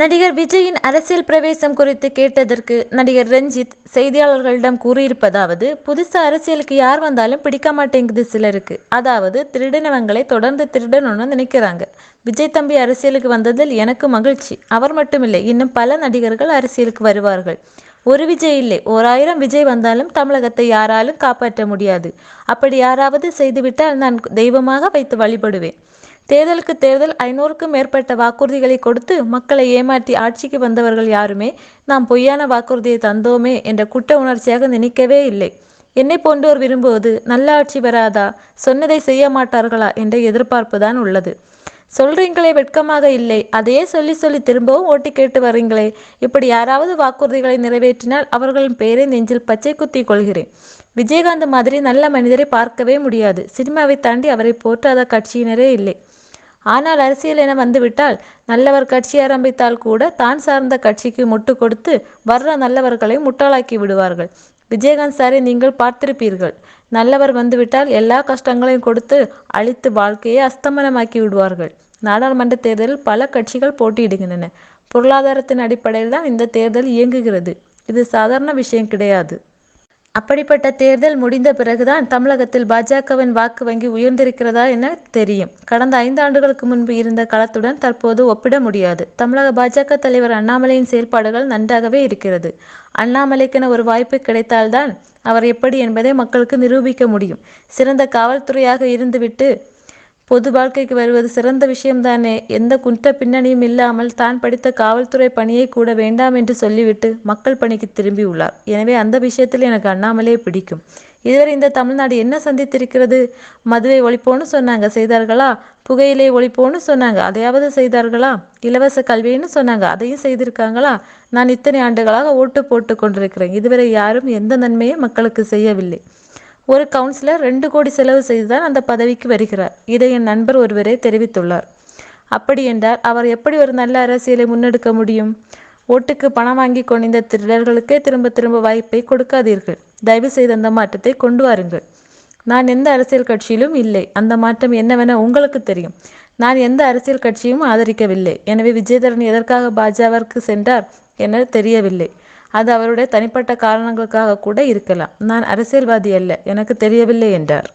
நடிகர் விஜயின் அரசியல் பிரவேசம் குறித்து கேட்டதற்கு நடிகர் ரஞ்சித் செய்தியாளர்களிடம் கூறியிருப்பதாவது புதுசா அரசியலுக்கு யார் வந்தாலும் பிடிக்க மாட்டேங்குது சிலருக்கு. அதாவது திருடினவங்களை தொடர்ந்து திருடணும்னு நினைக்கிறாங்க. விஜய் தம்பி அரசியலுக்கு வந்ததில் எனக்கு மகிழ்ச்சி. அவர் மட்டுமில்லை இன்னும் பல நடிகர்கள் அரசியலுக்கு வருவார்கள். ஒரு விஜய் இல்லை ஓராயிரம் விஜய் வந்தாலும் தமிழகத்தை யாராலும் காப்பாற்ற முடியாது. அப்படி யாராவது செய்துவிட்டால் நான் தெய்வமாக வைத்து வழிபடுவேன். தேர்தலுக்கு தேர்தல் ஐநூறுக்கும் மேற்பட்ட வாக்குறுதிகளை கொடுத்து மக்களை ஏமாற்றி ஆட்சிக்கு வந்தவர்கள் யாருமே நாம் பொய்யான வாக்குறுதியை தந்தோமே என்ற குற்ற உணர்ச்சியாக நினைக்கவே இல்லை. என்னை போன்றோர் விரும்புவது நல்ல ஆட்சி வராதா? சொன்னதை செய்ய மாட்டார்களா என்ற எதிர்பார்ப்பு தான் உள்ளது. சொல்றீங்களே வெட்கமாக இல்லை. அதையே சொல்லி சொல்லி திரும்பவும் ஓட்டி கேட்டு வர்றீங்களே இப்படி யாராவது வாக்குறுதிகளை நிறைவேற்றினால் அவர்களின் பெயரை நெஞ்சில் பச்சை குத்தி கொள்கிறேன். விஜயகாந்த் மாதிரி நல்ல மனிதரை பார்க்கவே முடியாது. சினிமாவை தாண்டி அவரை போற்றாத கட்சியினரே இல்லை. ஆனால் அரசியல் என வந்துவிட்டால் நல்லவர் கட்சி ஆரம்பித்தால் கூட தான் சார்ந்த கட்சிக்கு முட்டு கொடுத்து வர்ற நல்லவர்களை முட்டாளாக்கி விடுவார்கள். விஜயகாந்த் சாரை நீங்கள் பார்த்திருப்பீர்கள். நல்லவர் வந்துவிட்டால் எல்லா கஷ்டங்களையும் கொடுத்து அழித்து வாழ்க்கையை அஸ்தமனமாக்கி விடுவார்கள். நாடாளுமன்ற தேர்தலில் பல கட்சிகள் போட்டியிடுகின்றன. பொருளாதாரத்தின் அடிப்படையில் தான் இந்த தேர்தல் இயங்குகிறது. இது சாதாரண விஷயம் கிடையாது. அப்படிப்பட்ட தேர்தல் முடிந்த பிறகுதான் தமிழகத்தில் பாஜகவின் வாக்கு வங்கி உயர்ந்திருக்கிறதா என தெரியும். கடந்த ஐந்து ஆண்டுகளுக்கு முன்பு இருந்த களத்துடன் தற்போது ஒப்பிட முடியாது. தமிழக பாஜக தலைவர் அண்ணாமலையின் செயல்பாடுகள் நன்றாகவே இருக்கிறது. அண்ணாமலைக்கென ஒரு வாய்ப்பு கிடைத்தால்தான் அவர் எப்படி என்பதை மக்களுக்கு நிரூபிக்க முடியும். சிறந்த காவல்துறையாக இருந்துவிட்டு பொது வாழ்க்கைக்கு வருவது சிறந்த விஷயம்தானே? எந்த குற்ற பின்னணியும் இல்லாமல் தான் படித்த காவல்துறை பணியை கூட வேண்டாம் என்று சொல்லிவிட்டு மக்கள் பணிக்கு திரும்பியுள்ளார் எனவே அந்த விஷயத்தில் எனக்கு அண்ணாமலே பிடிக்கும். இதுவரை இந்த தமிழ்நாடு என்ன சந்தித்திருக்கிறது? மதுவை ஒழிப்போன்னு சொன்னாங்க செய்தார்களா? புகையிலை ஒழிப்போன்னு சொன்னாங்க அதையாவது செய்தார்களா? இலவச கல்வின்னு சொன்னாங்க அதையும் செய்திருக்காங்களா? நான் இத்தனை ஆண்டுகளாக ஓட்டு போட்டு கொண்டிருக்கிறேன். இதுவரை யாரும் எந்த நன்மையும் மக்களுக்கு செய்யவில்லை. ஒரு கவுன்சிலர் ரெண்டு கோடி செலவு செய்துதான் அந்த பதவிக்கு வருகிறார். இதை என் நண்பர் ஒருவரே தெரிவித்துள்ளார். அப்படி என்றால் அவர் எப்படி ஒரு நல்ல அரசியலை முன்னெடுக்க முடியும்? ஓட்டுக்கு பணம் வாங்கி கொண்டிருந்த திருடர்களுக்கே திரும்ப திரும்ப வாய்ப்பை கொடுக்காதீர்கள். தயவு செய்து அந்த மாற்றத்தை கொண்டு வாருங்கள். நான் எந்த அரசியல் கட்சியிலும் இல்லை. அந்த மாற்றம் என்னவென உங்களுக்கு தெரியும். நான் எந்த அரசியல் கட்சியும் ஆதரிக்கவில்லை. எனவே விஜயதரன் எதற்காக பாஜகவிற்கு சென்றார் என தெரியவில்லை. அது அவருடைய தனிப்பட்ட காரணங்களுக்காக கூட இருக்கலாம். நான் அரசியல்வாதி அல்ல எனக்கு தெரியவில்லை என்றார்.